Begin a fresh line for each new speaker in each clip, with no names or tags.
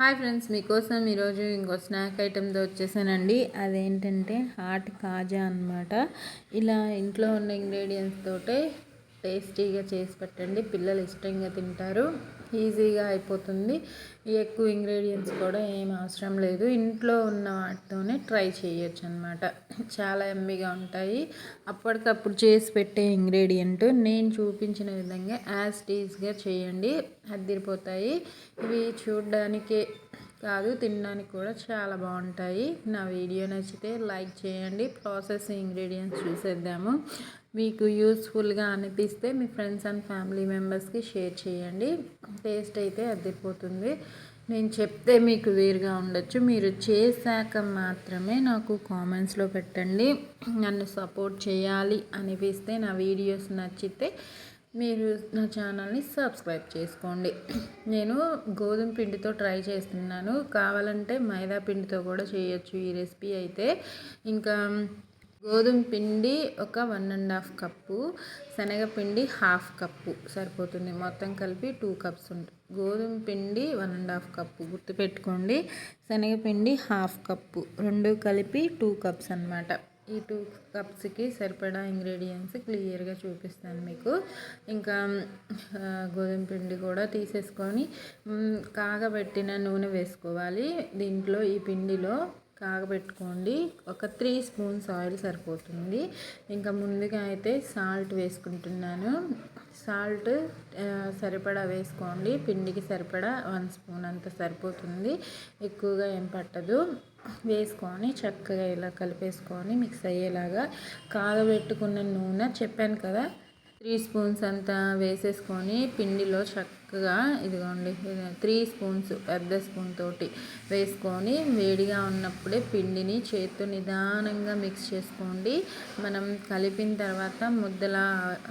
Hi friends మీకోసం ఈరోజు ఇంకో స్నాక్ ఐటెంతో వచ్చేసానండి. అదేంటంటే హాట్ కాజా అనమాట ఇలా ఇంట్లో ఉన్న ఇంగ్రీడియంట్స్ తోటే టేస్టీగా చేసి పెట్టండి. పిల్లలు ఇష్టంగా తింటారు. ఈజీగా అయిపోతుంది. ఎక్కువ ఇంగ్రీడియంట్స్ కూడా ఏం అవసరం లేదు. ఇంట్లో ఉన్న వాటితోనే ట్రై చేయొచ్చు అనమాట చాలా ఎమ్మిగా ఉంటాయి. అప్పటికప్పుడు చేసి పెట్టే ఇంగ్రీడియంట్ నేను చూపించిన విధంగా యాజ్ టీజ్గా చేయండి. అద్దిరిపోతాయి ఇవి చూడడానికి కాదు తినడానికి కూడా చాలా బాగుంటాయి. నా వీడియో నచ్చితే లైక్ చేయండి. ప్రాసెస్ ఇంగ్రీడియంట్స్ చూసేద్దాము. మీకు యూస్ఫుల్గా అనిపిస్తే మీ ఫ్రెండ్స్ అండ్ ఫ్యామిలీ మెంబర్స్కి షేర్ చేయండి. టేస్ట్ అయితే అద్దిపోతుంది. నేను చెప్తే మీకు వేరుగా ఉండొచ్చు. మీరు చేశాక మాత్రమే నాకు కామెంట్స్లో పెట్టండి. నన్ను సపోర్ట్ చేయాలి అనిపిస్తే నా వీడియోస్ నచ్చితే మీరు నా ఛానల్ని సబ్స్క్రైబ్ చేసుకోండి. నేను గోధుమ పిండితో ట్రై చేస్తున్నాను. కావాలంటే మైదా పిండితో కూడా చేయొచ్చు ఈ రెసిపీ అయితే. ఇంకా గోధుమ పిండి ఒక వన్ అండ్ హాఫ్ కప్పు శనగపిండి హాఫ్ కప్పు సరిపోతుంది. మొత్తం కలిపి టూ కప్స్ ఉంటుంది గోధుమ పిండి వన్ అండ్ హాఫ్ కప్పు గుర్తుపెట్టుకోండి. శనగపిండి హాఫ్ కప్పు రెండు కలిపి టూ కప్స్ అనమాట ఈ టూ కప్స్కి సరిపడా ఇంగ్రీడియంట్స్ క్లియర్గా చూపిస్తాను మీకు. ఇంకా గోధుమ పిండి కూడా తీసేసుకొని కాగబెట్టిన నూనె వేసుకోవాలి. దీంట్లో ఈ పిండిలో కాగబెట్టుకోండి. ఒక త్రీ స్పూన్స్ ఆయిల్ సరిపోతుంది. ఇంకా ముందుగా అయితే సాల్ట్ వేసుకుంటున్నాను. సాల్ట్ సరిపడా వేసుకోండి. పిండికి సరిపడా వన్ స్పూన్ అంత సరిపోతుంది. ఎక్కువగా ఏం పట్టదు. వేసుకొని చక్కగా ఇలా కలిపేసుకొని మిక్స్ అయ్యేలాగా కాగబెట్టుకున్న నూనె చెప్పాను కదా త్రీ స్పూన్స్ అంతా వేసేసుకొని పిండిలో చక్కగా ఇదిగోండి త్రీ స్పూన్స్ పెద్ద స్పూన్ తోటి వేసుకొని వేడిగా ఉన్నప్పుడే పిండిని చేత్తో నిదానంగా మిక్స్ చేసుకోండి. మనం కలిపిన తర్వాత ముద్దలా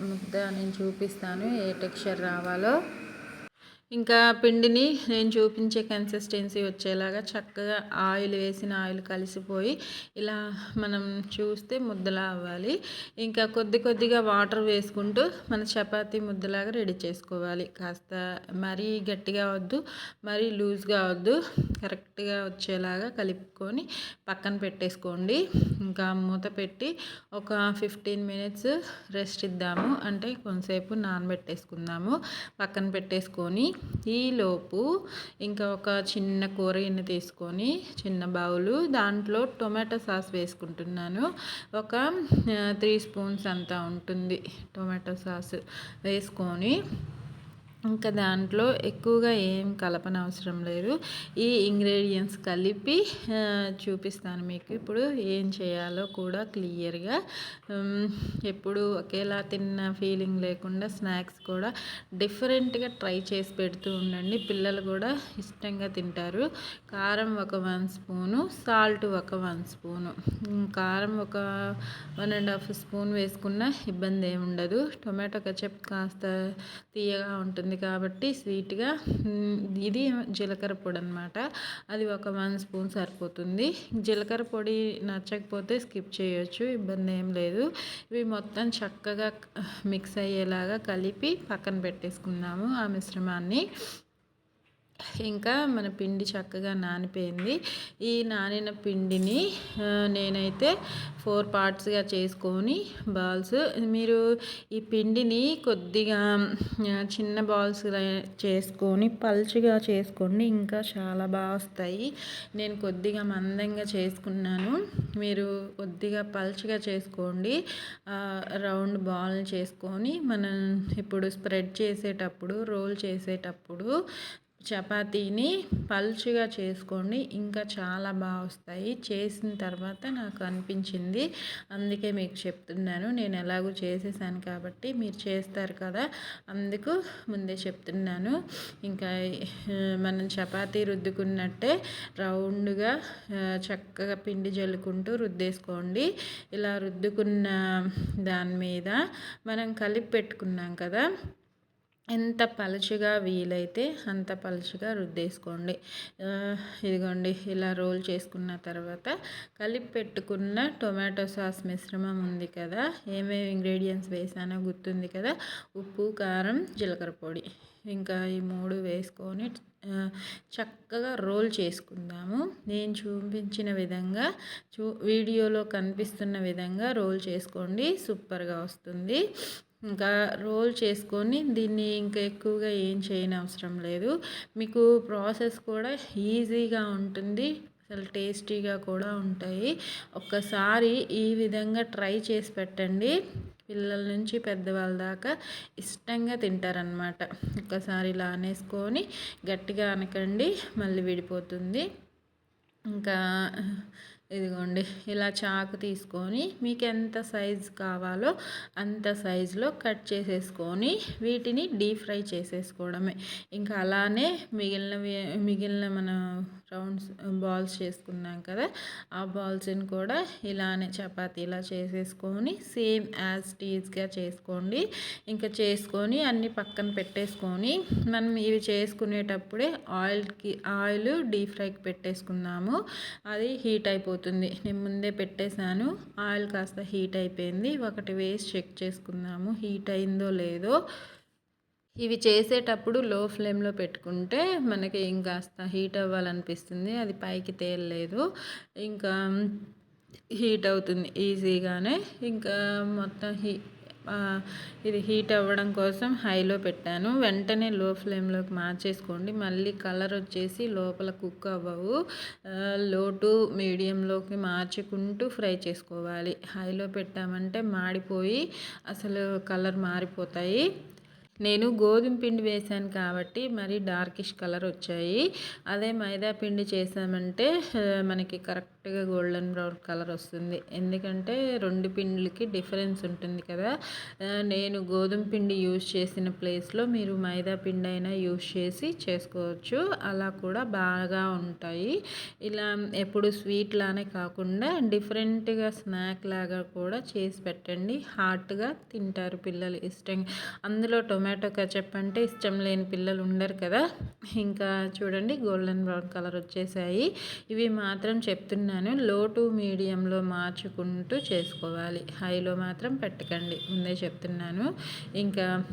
ముద్ద నేను చూపిస్తాను ఏ టెక్స్చర్ రావాలో. ఇంకా పిండిని నేను చూపించే కన్సిస్టెన్సీ వచ్చేలాగా చక్కగా ఆయిల్ వేసిన ఆయిల్ కలిసిపోయి ఇలా మనం చూస్తే ముద్దలా అవ్వాలి. ఇంకా కొద్ది కొద్దిగా వాటర్ వేసుకుంటూ మన చపాతీ ముద్దలాగా రెడీ చేసుకోవాలి. కాస్త మరీ గట్టిగా వద్దు మరీ లూజ్గా వద్దు కరెక్ట్గా వచ్చేలాగా కలుపుకొని పక్కన పెట్టేసుకోండి. ఇంకా మూత పెట్టి ఒక ఫిఫ్టీన్ మినిట్స్ రెస్ట్ ఇద్దాము. అంటే కొంతసేపు నానబెట్టేసుకుందాము. పక్కన పెట్టేసుకొని ఈలోపు ఇంకా ఒక చిన్న కూర గిన్నె తీసుకొని చిన్న బౌలు దాంట్లో టొమాటో సాస్ వేసుకుంటున్నాను. ఒక త్రీ స్పూన్స్ అంతా ఉంటుంది టొమాటో సాస్ వేసుకొని. ఇంకా దాంట్లో ఎక్కువగా ఏం కలపన అవసరం లేదు. ఈ ఇంగ్రీడియంట్స్ కలిపి చూపిస్తాను మీకు. ఇప్పుడు ఏం చేయాలో కూడా క్లియర్గా ఎప్పుడు ఒకేలా తిన్న ఫీలింగ్ లేకుండా స్నాక్స్ కూడా డిఫరెంట్గా ట్రై చేసి పెడుతూ ఉండండి. పిల్లలు కూడా ఇష్టంగా తింటారు. కారం ఒక వన్ స్పూను సాల్ట్ ఒక వన్ స్పూను. కారం ఒక వన్ అండ్ హాఫ్ స్పూన్ వేసుకున్న ఇబ్బంది ఏమి ఉండదు. టొమాటో కచప్ కాస్త తీయగా ఉంటుంది. ఉంటుంది కాబట్టి స్వీట్గా ఇది జీలకర్ర పొడి అనమాట అది ఒక వన్ స్పూన్ సరిపోతుంది. జీలకర్ర పొడి నచ్చకపోతే స్కిప్ చేయొచ్చు ఇబ్బంది ఏం లేదు. ఇవి మొత్తం చక్కగా మిక్స్ అయ్యేలాగా కలిపి పక్కన పెట్టేసుకున్నాము ఆ మిశ్రమాన్ని. ఇంకా మన పిండి చక్కగా నానిపోయింది. ఈ నానిన పిండిని నేనైతే ఫోర్ పార్ట్స్గా చేసుకొని బాల్స్ మీరు ఈ పిండిని కొద్దిగా చిన్న బాల్స్ చేసుకొని పల్చగా చేసుకోండి. ఇంకా చాలా బాగా వస్తాయి. నేను కొద్దిగా మందంగా చేసుకున్నాను. మీరు కొద్దిగా పల్చగా చేసుకోండి. రౌండ్ బాల్ చేసుకొని మనం ఇప్పుడు స్ప్రెడ్ చేసేటప్పుడు రోల్ చేసేటప్పుడు చపాతీని పలుచుగా చేసుకోండి. ఇంకా చాలా బాగా వస్తాయి. చేసిన తర్వాత నాకు అనిపించింది. అందుకే మీకు చెప్తున్నాను. నేను ఎలాగో చేసేసాను కాబట్టి మీరు చేస్తారు కదా? అందుకు ముందే చెప్తున్నాను. ఇంకా మనం చపాతీ రుద్దుకున్నట్టే రౌండ్గా చక్కగా పిండి జల్లుకుంటూ రుద్దేసుకోండి. ఇలా రుద్దుకున్న దాని మీద మనం కలిపి పెట్టుకున్నాం కదా? ఎంత పలుచగా వీలైతే అంత పలుచగా రుద్దేసుకోండి. ఇదిగోండి ఇలా రోల్ చేసుకున్న తర్వాత కలిపి పెట్టుకున్న టొమాటో సాస్ మిశ్రమం ఉంది కదా ఏమేమి ఇంగ్రీడియంట్స్ వేసానో గుర్తుంది కదా ఉప్పు కారం జీలకర్ర పొడి. ఇంకా ఈ మూడు వేసుకొని చక్కగా రోల్ చేసుకుందాము. నేను చూపించిన విధంగా చూ వీడియోలో కనిపిస్తున్న విధంగా రోల్ చేసుకోండి. సూపర్గా వస్తుంది. ఇంకా రోల్ చేసుకొని దీన్ని ఇంకా ఎక్కువగా ఏం చేయని అవసరం లేదు. మీకు ప్రాసెస్ కూడా ఈజీగా ఉంటుంది. అసలు టేస్టీగా కూడా ఉంటాయి. ఒక్కసారి ఈ విధంగా ట్రై చేసి పెట్టండి. పిల్లల నుంచి పెద్దవాళ్ళ దాకా ఇష్టంగా తింటారనమాట ఒక్కసారి ఇలా అనేసుకొని గట్టిగా అనకండి మళ్ళీ విడిపోతుంది. ఇంకా ఇదిగోండి ఇలా చాకు తీసుకొని మీకు ఎంత సైజ్ కావాలో అంత సైజులో కట్ చేసేసుకొని వీటిని డీప్ ఫ్రై చేసేసుకోవడమే. ఇంకా అలానే మిగిలినవి మిగిలిన మన రౌండ్స్ బాల్స్ చేసుకున్నాం కదా ఆ బాల్స్ని కూడా ఇలానే చపాతీ ఇలా చేసేసుకొని సేమ్ యాజ్ టీజ్గా చేసుకోండి. ఇంకా చేసుకొని అన్నీ పక్కన పెట్టేసుకొని మనం ఇవి చేసుకునేటప్పుడే ఆయిల్కి ఆయిల్ డీప్ ఫ్రైకి పెట్టేసుకున్నాము అది హీట్ అయిపోతుంది అయిపోతుంది. నేను ముందే పెట్టేశాను. ఆయిల్ కాస్త హీట్ అయిపోయింది. ఒకటి వేసి చెక్ చేసుకుందాము. హీట్ అయిందో లేదో. ఇవి చేసేటప్పుడు లో ఫ్లేమ్లో పెట్టుకుంటే మనకి ఇంకాస్త హీట్ అవ్వాలనిపిస్తుంది. అది పైకి తేలలేదు. ఇంకా హీట్ అవుతుంది ఈజీగానే. ఇంకా మొత్తం హీ ఇది హీట్ అవ్వడం కోసం హైలో పెట్టాను. వెంటనే లో ఫ్లేమ్లోకి మార్చేసుకోండి. మళ్ళీ కలర్ వచ్చేసి లోపల కుక్ అవ్వవు. లో టు మీడియంలోకి మార్చుకుంటూ ఫ్రై చేసుకోవాలి. హైలో పెట్టామంటే మాడిపోయి అసలు కలర్ మారిపోతాయి. నేను గోధుమ పిండి వేసాను కాబట్టి మరి డార్కిష్ కలర్ వచ్చాయి. అదే మైదా పిండి చేసామంటే మనకి కరెక్ట్ కరెక్ట్గా గోల్డెన్ బ్రౌన్ కలర్ వస్తుంది. ఎందుకంటే రెండు పిండిలకి డిఫరెన్స్ ఉంటుంది కదా. నేను గోధుమ పిండి యూజ్ చేసిన ప్లేస్లో మీరు మైదా పిండి అయినా యూజ్ చేసి చేసుకోవచ్చు. అలా కూడా బాగా ఉంటాయి. ఇలా ఎప్పుడు స్వీట్ లానే కాకుండా డిఫరెంట్గా స్నాక్ లాగా కూడా చేసి పెట్టండి. హాట్గా తింటారు పిల్లలు ఇష్టంగా. అందులో టొమాటో కచప్ అంటే ఇష్టం లేని పిల్లలు ఉండరు కదా. ఇంకా చూడండి గోల్డెన్ బ్రౌన్ కలర్ వచ్చేసాయి. ఇవి మాత్రం చెప్తున్నాను లో టు మీడియంలో మార్చుకుంటూ చేసుకోవాలి. హైలో మాత్రం పెట్టకండి. ముందే చెప్తున్నాను. ఇంకా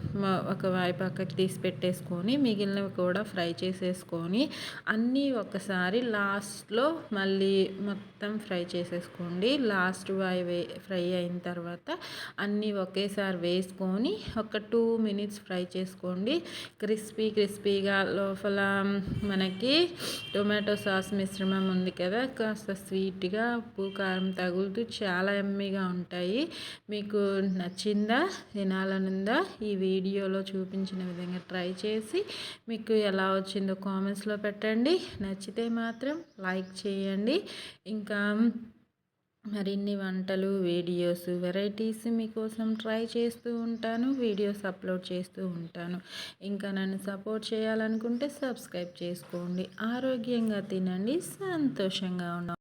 ఒక వాయి పక్కకి తీసి పెట్టేసుకొని మిగిలినవి కూడా ఫ్రై చేసేసుకొని అన్నీ ఒకసారి లాస్ట్లో మళ్ళీ మొత్తం ఫ్రై చేసేసుకోండి. లాస్ట్ వాయి వే ఫ్రై అయిన తర్వాత అన్నీ ఒకేసారి వేసుకొని ఒక టూ మినిట్స్ ఫ్రై చేసుకోండి. క్రిస్పీ క్రిస్పీగా లోపల మనకి టొమాటో సాస్ మిశ్రమం ఉంది కదా కాస్త స్వీట్గా ఉప్పు కారం తగులుతూ చాలా ఎమ్మీగా ఉంటాయి. మీకు నచ్చిందా తినాలనుందా ఈ వీడియోలో చూపించిన విధంగా ట్రై చేసి మీకు ఎలా వచ్చిందో కామెంట్స్లో పెట్టండి. నచ్చితే మాత్రం లైక్ చేయండి. ఇంకా మరిన్ని వంటలు వీడియోస్ వెరైటీస్ మీకోసం ట్రై చేస్తూ ఉంటాను వీడియోస్ అప్లోడ్ చేస్తూ ఉంటాను. ఇంకా నన్ను సపోర్ట్ చేయాలనుకుంటే సబ్స్క్రైబ్ చేసుకోండి. ఆరోగ్యంగా తినండి సంతోషంగా ఉన్నాం